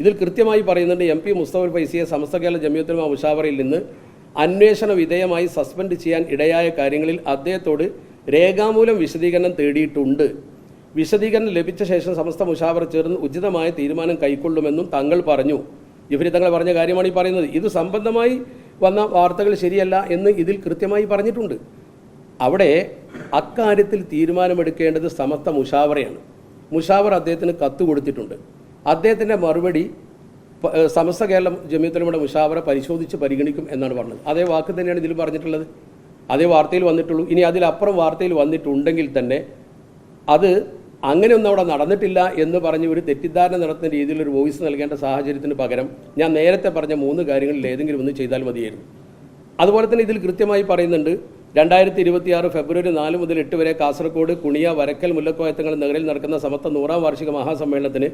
ഇതിൽ കൃത്യമായി പറയുന്നുണ്ട് എം പി മുസ്തഫർ ഫൈസിയെ സമസ്ത കേരള ജമ്യത്തുലമ മുഷാവറയിൽ നിന്ന് അന്വേഷണ വിധേയമായി സസ്പെൻഡ് ചെയ്യാൻ ഇടയായ കാര്യങ്ങളിൽ അദ്ദേഹത്തോട് രേഖാമൂലം വിശദീകരണം തേടിയിട്ടുണ്ട്. വിശദീകരണം ലഭിച്ച ശേഷം സമസ്ത മുഷാവറ ചേർന്ന് ഉചിതമായ തീരുമാനം കൈക്കൊള്ളുമെന്നും തങ്ങൾ പറഞ്ഞു. ഇവർ തങ്ങൾ പറഞ്ഞ കാര്യമാണ് ഈ പറയുന്നത്. ഇത് സംബന്ധമായി വന്ന വാർത്തകൾ ശരിയല്ല എന്ന് ഇതിൽ കൃത്യമായി പറഞ്ഞിട്ടുണ്ട്. അവിടെ അക്കാര്യത്തിൽ തീരുമാനമെടുക്കേണ്ടത് സമസ്ത മുഷാവറയാണ്. മുഷാവർ അദ്ദേഹത്തിന് കത്ത് കൊടുത്തിട്ടുണ്ട്. അദ്ദേഹത്തിന്റെ മറുപടി സമസ്ത കേരളം ജമിയത്തുലമയുടെ മുഷാവറ പരിശോധിച്ച് പരിഗണിക്കും എന്നാണ് പറഞ്ഞത്. അതേ വാക്ക് തന്നെയാണ് ഇതിൽ പറഞ്ഞിട്ടുള്ളത്. അതേ വാർത്തയിൽ വന്നിട്ടുള്ളൂ. ഇനി അതിലപ്പുറം വാർത്തയിൽ വന്നിട്ടുണ്ടെങ്കിൽ തന്നെ അത് അങ്ങനെയൊന്നും അവിടെ നടന്നിട്ടില്ല എന്ന് പറഞ്ഞ് ഒരു തെറ്റിദ്ധാരണ നടത്തുന്ന രീതിയിൽ ഒരു വോയിസ് നൽകേണ്ട സാഹചര്യത്തിന് പകരം ഞാൻ നേരത്തെ പറഞ്ഞ മൂന്ന് കാര്യങ്ങളിൽ ഏതെങ്കിലും ഒന്ന് ചെയ്താൽ മതിയായിരുന്നു. അതുപോലെ തന്നെ ഇതിൽ കൃത്യമായി പറയുന്നുണ്ട് രണ്ടായിരത്തി ഇരുപത്തിയാറ് ഫെബ്രുവരി നാല് മുതൽ എട്ട് വരെ കാസർഗോഡ് കുണിയ വരക്കൽ മുല്ലക്കോയത്തങ്ങൾ നഗരിൽ നടക്കുന്ന സമത്വ നൂറാം വാർഷിക മഹാസമ്മേളനത്തിന്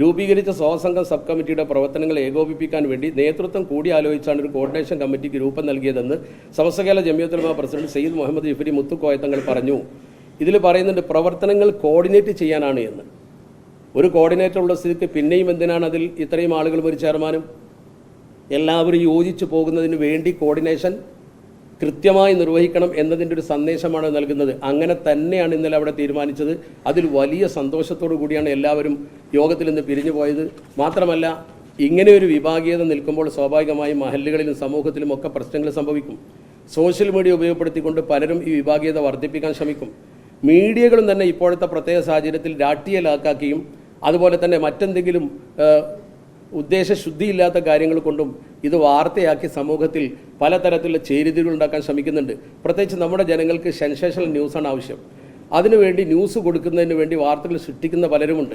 രൂപീകരിച്ച സ്വാസംഘം സബ് കമ്മിറ്റിയുടെ പ്രവർത്തനങ്ങൾ ഏകോപിപ്പിക്കാൻ വേണ്ടി നേതൃത്വം കൂടിയാലോചിച്ചാണ് ഒരു കോർഡിനേഷൻ കമ്മിറ്റിക്ക് രൂപം നൽകിയതെന്ന് സമസ്തകേല ജമിയത്തുലമ പ്രസിഡന്റ് സയ്യിദ് മുഹമ്മദ് ജിഫരി മുത്തുക്കോയത്തങ്ങൾ പറഞ്ഞു. ഇതിൽ പറയുന്നുണ്ട് പ്രവർത്തനങ്ങൾ കോർഡിനേറ്റ് ചെയ്യാനാണ് എന്ന്. ഒരു കോർഡിനേറ്റർ ഉള്ള സ്ഥിതിക്ക് പിന്നെയും എന്തിനാണ് അതിൽ ഇത്രയും ആളുകൾ ഒരു ചെയർമാനും? എല്ലാവരും യോജിച്ചു പോകുന്നതിന് വേണ്ടി കോർഡിനേഷൻ കൃത്യമായി നിർവഹിക്കണം എന്നതിന്റെ ഒരു സന്ദേശമാണ് നൽകുന്നത്. അങ്ങനെ തന്നെയാണ് ഇന്നലെ അവിടെ തീരുമാനിച്ചത്. അതിൽ വലിയ സന്തോഷത്തോടു കൂടിയാണ് എല്ലാവരും യോഗത്തിൽ നിന്ന് പിരിഞ്ഞു പോയത്. മാത്രമല്ല ഇങ്ങനെ ഒരു വിഭാഗീയത നിൽക്കുമ്പോൾ സ്വാഭാവികമായും മഹല്ലുകളിലും സമൂഹത്തിലും ഒക്കെ പ്രശ്നങ്ങൾ സംഭവിക്കും. സോഷ്യൽ മീഡിയ ഉപയോഗപ്പെടുത്തിക്കൊണ്ട് പലരും ഈ വിഭാഗീയത വർദ്ധിപ്പിക്കാൻ ശ്രമിക്കും. മീഡിയകളും തന്നെ ഇപ്പോഴത്തെ പ്രത്യേക സാഹചര്യത്തിൽ രാഷ്ട്രീയലാക്കാക്കിയും അതുപോലെ തന്നെ മറ്റെന്തെങ്കിലും ഉദ്ദേശശുദ്ധിയില്ലാത്ത കാര്യങ്ങൾ കൊണ്ടും ഇത് വാർത്തയാക്കി സമൂഹത്തിൽ പലതരത്തിലുള്ള ചേരിതികൾ ഉണ്ടാക്കാൻ ശ്രമിക്കുന്നുണ്ട്. പ്രത്യേകിച്ച് നമ്മുടെ ജനങ്ങൾക്ക് സെൻസേഷണൽ ന്യൂസാണ് ആവശ്യം. അതിനുവേണ്ടി ന്യൂസ് കൊടുക്കുന്നതിന് വേണ്ടി വാർത്തകൾ സൃഷ്ടിക്കുന്ന പലരുമുണ്ട്.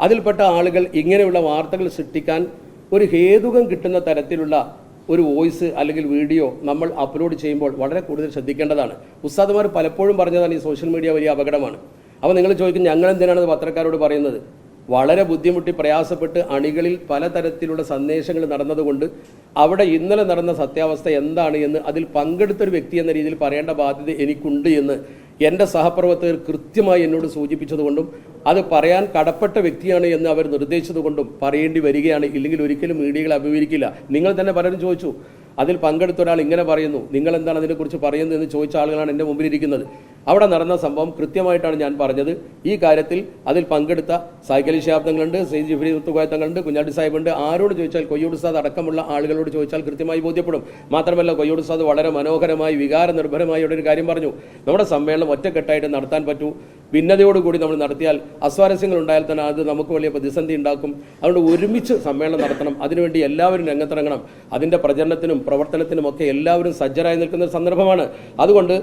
അതിൽപ്പെട്ട ആളുകൾ ഇങ്ങനെയുള്ള വാർത്തകൾ സൃഷ്ടിക്കാൻ ഒരു ഹേതുകം കിട്ടുന്ന തരത്തിലുള്ള ഒരു വോയിസ് അല്ലെങ്കിൽ വീഡിയോ നമ്മൾ അപ്ലോഡ് ചെയ്യുമ്പോൾ വളരെ കൂടുതൽ ശ്രദ്ധിക്കേണ്ടതാണ്. ഉസ്താദുമാർ പലപ്പോഴും പറഞ്ഞതാണ് ഈ സോഷ്യൽ മീഡിയ വലിയ അപകടമാണ്. അപ്പോൾ നിങ്ങൾ ചോദിക്കും ഞങ്ങൾ എന്തിനാണ് പത്രക്കാരോട് പറയുന്നത്? വളരെ ബുദ്ധിമുട്ടി പ്രയാസപ്പെട്ട് അണികളിൽ പലതരത്തിലുള്ള സന്ദേശങ്ങൾ നടന്നതുകൊണ്ട് അവിടെ ഇന്നലെ നടന്ന സത്യാവസ്ഥ എന്താണ് എന്ന് അതിൽ പങ്കെടുത്തൊരു വ്യക്തി എന്ന രീതിയിൽ പറയേണ്ട ബാധ്യത എനിക്കുണ്ട് എന്ന് എന്റെ സഹപ്രവർത്തകർ കൃത്യമായി എന്നോട് സൂചിപ്പിച്ചതുകൊണ്ടും അത് പറയാൻ കടപ്പെട്ട വ്യക്തിയാണ് എന്ന് അവർ നിർദ്ദേശിച്ചതുകൊണ്ടും പറയേണ്ടി വരികയാണ്. ഇല്ലെങ്കിൽ ഒരിക്കലും മീഡിയകൾ അഭിമുഖീകരിക്കില്ല. നിങ്ങൾ തന്നെ പലരും ചോദിച്ചു അതിൽ പങ്കെടുത്ത ഒരാൾ ഇങ്ങനെ പറയുന്നു നിങ്ങൾ എന്താണ് അതിനെക്കുറിച്ച് പറയുന്നത്? എന്ന് ചോദിച്ച ആളുകളാണ് എന്റെ മുമ്പിലിരിക്കുന്നത്. അവിടെ നടന്ന സംഭവം കൃത്യമായിട്ടാണ് ഞാൻ പറഞ്ഞത്. ഈ കാര്യത്തിൽ അതിൽ പങ്കെടുത്ത സൈക്കലി ശാബ്ദങ്ങളുണ്ട് സെയ്ദ് ജിഫ്രി തങ്ങളുണ്ട് കുഞ്ഞാടി സാഹിബുണ്ട്. ആരോട് ചോദിച്ചാൽ കൊയ്യോട് സാദ് അടക്കമുള്ള ആളുകളോട് ചോദിച്ചാൽ കൃത്യമായി ബോധ്യപ്പെടും. മാത്രമല്ല കൊയ്യോട് സാദ് വളരെ മനോഹരമായി വികാര നിർഭരമായി ഇവിടെ ഒരു കാര്യം പറഞ്ഞു. നമ്മുടെ സമ്മേളനം ഒറ്റക്കെട്ടായിട്ട് നടത്താൻ പറ്റൂ. ഭിന്നതയോടുകൂടി നമ്മൾ നടത്തിയാൽ അസ്വാരസ്യങ്ങൾ ഉണ്ടായാൽ തന്നെ അത് നമുക്ക് വലിയ പ്രതിസന്ധി ഉണ്ടാക്കും. അതുകൊണ്ട് ഒരുമിച്ച് സമ്മേളനം നടത്തണം. അതിനുവേണ്ടി എല്ലാവരും രംഗത്തിറങ്ങണം. അതിന്റെ പ്രചരണത്തിനും പ്രവർത്തനത്തിനും ഒക്കെ എല്ലാവരും സജ്ജരായി നിൽക്കുന്ന സന്ദർഭമാണ്. അതുകൊണ്ട്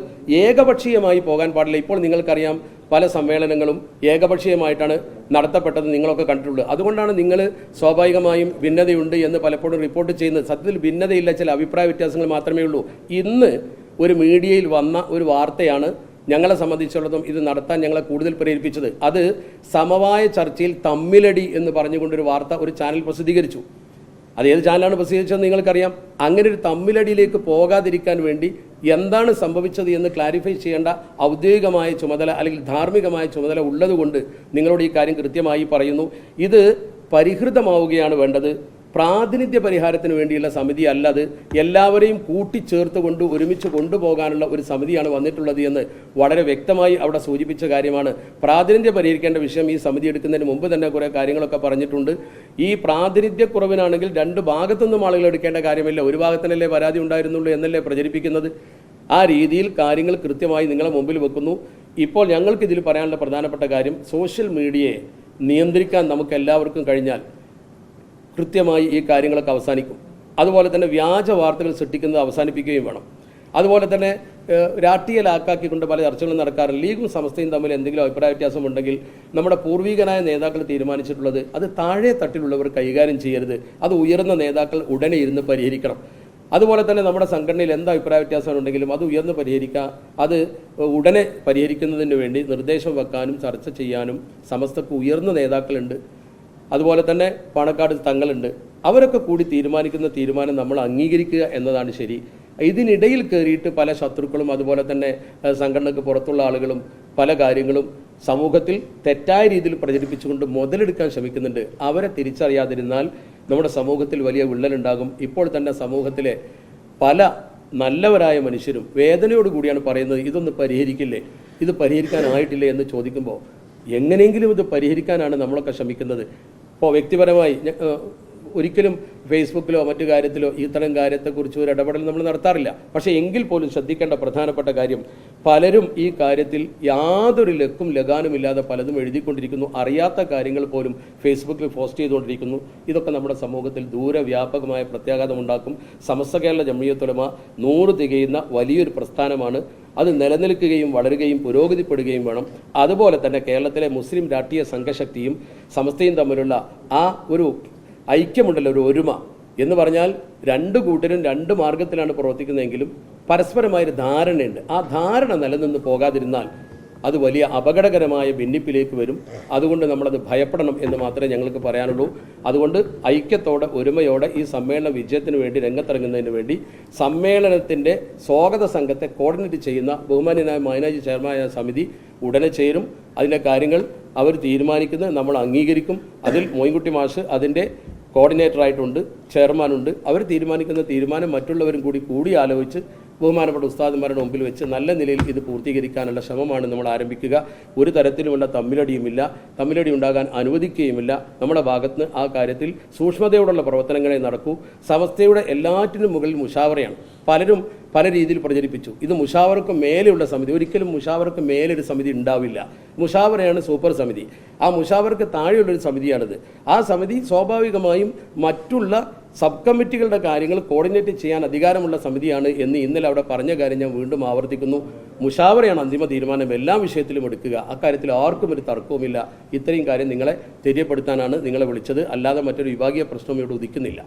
ഏകപക്ഷീയമായി പോകാൻ പാടില്ല. ഇപ്പോൾ നിങ്ങൾക്കറിയാം പല സമ്മേളനങ്ങളും ഏകപക്ഷീയമായിട്ടാണ് നടത്തപ്പെട്ടത്. നിങ്ങളൊക്കെ കണ്ടിട്ടുള്ളത് അതുകൊണ്ടാണ് നിങ്ങൾ സ്വാഭാവികമായും ഭിന്നതയുണ്ട് എന്ന് പലപ്പോഴും റിപ്പോർട്ട് ചെയ്യുന്നത്. സത്യത്തിൽ ഭിന്നതയില്ല. ചില അഭിപ്രായ വ്യത്യാസങ്ങൾ മാത്രമേ ഉള്ളൂ. ഇന്ന് ഒരു മീഡിയയിൽ വന്ന ഒരു വാർത്തയാണ് ഞങ്ങളെ സംബന്ധിച്ചിടത്തോളം ഇത് നടത്താൻ ഞങ്ങളെ കൂടുതൽ പ്രേരിപ്പിച്ചത്. അത് സമവായ ചർച്ചയിൽ തമ്മിലടി എന്ന് പറഞ്ഞുകൊണ്ടൊരു വാർത്ത ഒരു ചാനൽ പ്രസിദ്ധീകരിച്ചു. അത് ഏത് ചാനലാണ് പ്രസിദ്ധീകരിച്ചതെന്ന് നിങ്ങൾക്കറിയാം. അങ്ങനെ ഒരു തമ്മിലടിയിലേക്ക് പോകാതിരിക്കാൻ വേണ്ടി എന്താണ് സംഭവിച്ചത് എന്ന് ക്ലാരിഫൈ ചെയ്യേണ്ട ഔദ്യോഗികമായ ചുമതല അല്ലെങ്കിൽ ധാർമ്മികമായ ചുമതല ഉള്ളതുകൊണ്ട് നിങ്ങളോട് ഈ കാര്യം കൃത്യമായി പറയുന്നു. ഇത് പരിഹൃതമാവുകയാണ് വേണ്ടത്. പ്രാതിനിധ്യ പരിഹാരത്തിന് വേണ്ടിയുള്ള സമിതി അല്ലത് എല്ലാവരെയും കൂട്ടിച്ചേർത്തുകൊണ്ട് ഒരുമിച്ച് കൊണ്ടുപോകാനുള്ള ഒരു സമിതിയാണ് വന്നിട്ടുള്ളത് എന്ന് വളരെ വ്യക്തമായി അവിടെ സൂചിപ്പിച്ച കാര്യമാണ്. പ്രാതിനിധ്യ പരിഹരിക്കേണ്ട വിഷയം ഈ സമിതി എടുക്കുന്നതിന് മുമ്പ് തന്നെ കുറേ കാര്യങ്ങളൊക്കെ പറഞ്ഞിട്ടുണ്ട്. ഈ പ്രാതിനിധ്യക്കുറവിനാണെങ്കിൽ രണ്ട് ഭാഗത്തുനിന്നും ആളുകൾ എടുക്കേണ്ട കാര്യമില്ല. ഒരു ഭാഗത്തിനല്ലേ പരാതി ഉണ്ടായിരുന്നുള്ളൂ എന്നല്ലേ പ്രചരിപ്പിക്കുന്നത്. ആ രീതിയിൽ കാര്യങ്ങൾ കൃത്യമായി നിങ്ങളെ മുമ്പിൽ വെക്കുന്നു. ഇപ്പോൾ ഞങ്ങൾക്ക് ഇതിൽ പറയാനുള്ള പ്രധാനപ്പെട്ട കാര്യം സോഷ്യൽ മീഡിയയെ നിയന്ത്രിക്കാൻ നമുക്ക് എല്ലാവർക്കും കഴിഞ്ഞാൽ കൃത്യമായി ഈ കാര്യങ്ങളൊക്കെ അവസാനിക്കും. അതുപോലെ തന്നെ വ്യാജ വാർത്തകൾ സൃഷ്ടിക്കുന്നത് അവസാനിപ്പിക്കുകയും വേണം. അതുപോലെ തന്നെ രാഷ്ട്രീയ രാഷ്ട്രീയലാക്കാക്കിക്കൊണ്ട് പല ചർച്ചകളും നടക്കാറുണ്ട്. ലീഗും സമസ്തയും തമ്മിൽ എന്തെങ്കിലും അഭിപ്രായ വ്യത്യാസം ഉണ്ടെങ്കിൽ നമ്മുടെ പൂർവികനായ നേതാക്കൾ തീരുമാനിച്ചിട്ടുള്ളത് അത് താഴെ തട്ടിലുള്ളവർ കൈകാര്യം ചെയ്യരുത്. അത് ഉയർന്ന നേതാക്കൾ ഉടനെ ഇരുന്ന് പരിഹരിക്കണം. അതുപോലെ തന്നെ നമ്മുടെ സംഘടനയിൽ എന്ത് അഭിപ്രായ വ്യത്യാസം ഉണ്ടെങ്കിലും അത് ഉയർന്ന് പരിഹരിക്കുക അത് ഉടനെ പരിഹരിക്കുന്നതിന് വേണ്ടി നിർദ്ദേശം വെക്കാനും ചർച്ച ചെയ്യാനും സമസ്തക്ക് ഉയർന്ന നേതാക്കളുണ്ട്. അതുപോലെ തന്നെ പാണക്കാട് തങ്ങളുണ്ട്. അവരൊക്കെ കൂടി തീരുമാനിക്കുന്ന തീരുമാനം നമ്മൾ അംഗീകരിക്കുക എന്നതാണ് ശരി. ഇതിനിടയിൽ കയറിയിട്ട് പല ശത്രുക്കളും അതുപോലെ തന്നെ സംഘടനയ്ക്ക് പുറത്തുള്ള ആളുകളും പല കാര്യങ്ങളും സമൂഹത്തിൽ തെറ്റായ രീതിയിൽ പ്രചരിപ്പിച്ചുകൊണ്ട് മുതലെടുക്കാൻ ശ്രമിക്കുന്നുണ്ട്. അവരെ തിരിച്ചറിയാതിരുന്നാൽ നമ്മുടെ സമൂഹത്തിൽ വലിയ വിള്ളലുണ്ടാകും. ഇപ്പോൾ തന്നെ സമൂഹത്തിലെ പല നല്ലവരായ മനുഷ്യരും വേദനയോട് പറയുന്നത് ഇതൊന്ന് പരിഹരിക്കില്ലേ? ഇത് പരിഹരിക്കാനായിട്ടില്ലേ? എന്ന് ചോദിക്കുമ്പോൾ എങ്ങനെയെങ്കിലും ഇത് പരിഹരിക്കാനാണ് നമ്മളൊക്കെ ശ്രമിക്കുന്നത്. ഇപ്പോൾ വ്യക്തിപരമായി ഒരിക്കലും ഫേസ്ബുക്കിലോ മറ്റു കാര്യത്തിലോ ഇത്തരം കാര്യത്തെക്കുറിച്ച് ഒരു ഇടപെടൽ നമ്മൾ നടത്താറില്ല. പക്ഷേ എങ്കിൽ പോലും ശ്രദ്ധിക്കേണ്ട പ്രധാനപ്പെട്ട കാര്യം പലരും ഈ കാര്യത്തിൽ യാതൊരു ലക്കും ലഗാനുമില്ലാതെ പലതും എഴുതിക്കൊണ്ടിരിക്കുന്നു. അറിയാത്ത കാര്യങ്ങൾ പോലും ഫേസ്ബുക്കിൽ പോസ്റ്റ് ചെയ്തുകൊണ്ടിരിക്കുന്നു. ഇതൊക്കെ നമ്മുടെ സമൂഹത്തിൽ ദൂരവ്യാപകമായ പ്രത്യാഘാതം ഉണ്ടാക്കും. സമസ്ത കേരള ജമ്മിയത്തുലമ നൂറ് തികയുന്ന വലിയൊരു പ്രസ്ഥാനമാണ്. അത് നിലനിൽക്കുകയും വളരുകയും പുരോഗതിപ്പെടുകയും വേണം. അതുപോലെ തന്നെ കേരളത്തിലെ മുസ്ലിം രാഷ്ട്രീയ സംഘശക്തിയും സമസ്തയും തമ്മിലുള്ള ആ ഒരു ഐക്യമുണ്ടല്ലോ ഒരു ഒരുമ. എന്ന് പറഞ്ഞാൽ രണ്ട് കൂട്ടരും രണ്ട് മാർഗത്തിലാണ് പ്രവർത്തിക്കുന്നതെങ്കിലും പരസ്പരമായൊരു ധാരണയുണ്ട്. ആ ധാരണ നിലനിന്ന് പോകാതിരുന്നാൽ അത് വലിയ അപകടകരമായ ഭിന്നിപ്പിലേക്ക് വരും. അതുകൊണ്ട് നമ്മളത് ഭയപ്പെടണം എന്ന് മാത്രമേ ഞങ്ങൾക്ക് പറയാനുള്ളൂ. അതുകൊണ്ട് ഐക്യത്തോടെ ഒരുമയോടെ ഈ സമ്മേളന വിജയത്തിന് വേണ്ടി രംഗത്തിറങ്ങുന്നതിന് വേണ്ടി സമ്മേളനത്തിന്റെ സ്വാഗത സംഘത്തെ കോർഡിനേറ്റ് ചെയ്യുന്ന ബഹുമാന്യനായ മൈനാജി ചെയർമാനായ സമിതി ഉടനെ ചേരും. അതിന്റെ കാര്യങ്ങൾ അവർ തീരുമാനിക്കുന്നത് നമ്മൾ അംഗീകരിക്കും. അതിൽ മോയിൻകുട്ടി മാഷ് അതിന്റെ കോർഡിനേറ്ററായിട്ടുണ്ട് ചെയർമാനുണ്ട്. അവർ തീരുമാനിക്കുന്ന തീരുമാനം മറ്റുള്ളവരും കൂടി കൂടി ആലോചിച്ച് ബഹുമാനപ്പെട്ട ഉസ്താദന്മാരുടെ മുമ്പിൽ വെച്ച് നല്ല നിലയിൽ ഇത് പൂർത്തീകരിക്കാനുള്ള ശ്രമമാണ് നമ്മൾ ആരംഭിക്കുക. ഒരു തരത്തിലുമുള്ള തമ്മിലടിയുമില്ല. തമ്മിലടി ഉണ്ടാകാൻ അനുവദിക്കുകയുമില്ല. നമ്മുടെ ഭാഗത്ത് ആ കാര്യത്തിൽ സൂക്ഷ്മതയോടുള്ള പ്രവർത്തനങ്ങളെ നടക്കൂ. സമസ്തയുടെ എല്ലാറ്റിനും മുകളിൽ മുഷാവറയാണ്. പലരും പല രീതിയിൽ പ്രചരിപ്പിച്ചു. ഇത് മുഷാവർക്ക് മേലെയുള്ള സമിതി. ഒരിക്കലും മുഷാവർക്ക് മേലെ ഒരു സമിതി ഉണ്ടാവില്ല. മുഷാവറയാണ് സൂപ്പർ സമിതി. ആ മുഷാവർക്ക് താഴെയുള്ളൊരു സമിതിയാണിത്. ആ സമിതി സ്വാഭാവികമായും മറ്റുള്ള സബ് കമ്മിറ്റികളുടെ കാര്യങ്ങൾ കോർഡിനേറ്റ് ചെയ്യാൻ അധികാരമുള്ള സമിതിയാണ് എന്ന് ഇന്നലെ അവിടെ പറഞ്ഞ കാര്യം ഞാൻ വീണ്ടും ആവർത്തിക്കുന്നു. മുഷാവറയാണ് അന്തിമ തീരുമാനം. എല്ലാ വിഷയത്തിലും എടുക്കുക. അക്കാര്യത്തിൽ ആർക്കും ഒരു തർക്കവുമില്ല. ഇത്രയും കാര്യം നിങ്ങളെ തെര്യപ്പെടുത്താനാണ് നിങ്ങളെ വിളിച്ചത്. അല്ലാതെ മറ്റൊരു വിഭാഗീയ പ്രശ്നവും ഇവിടെ ഉദിക്കുന്നില്ല.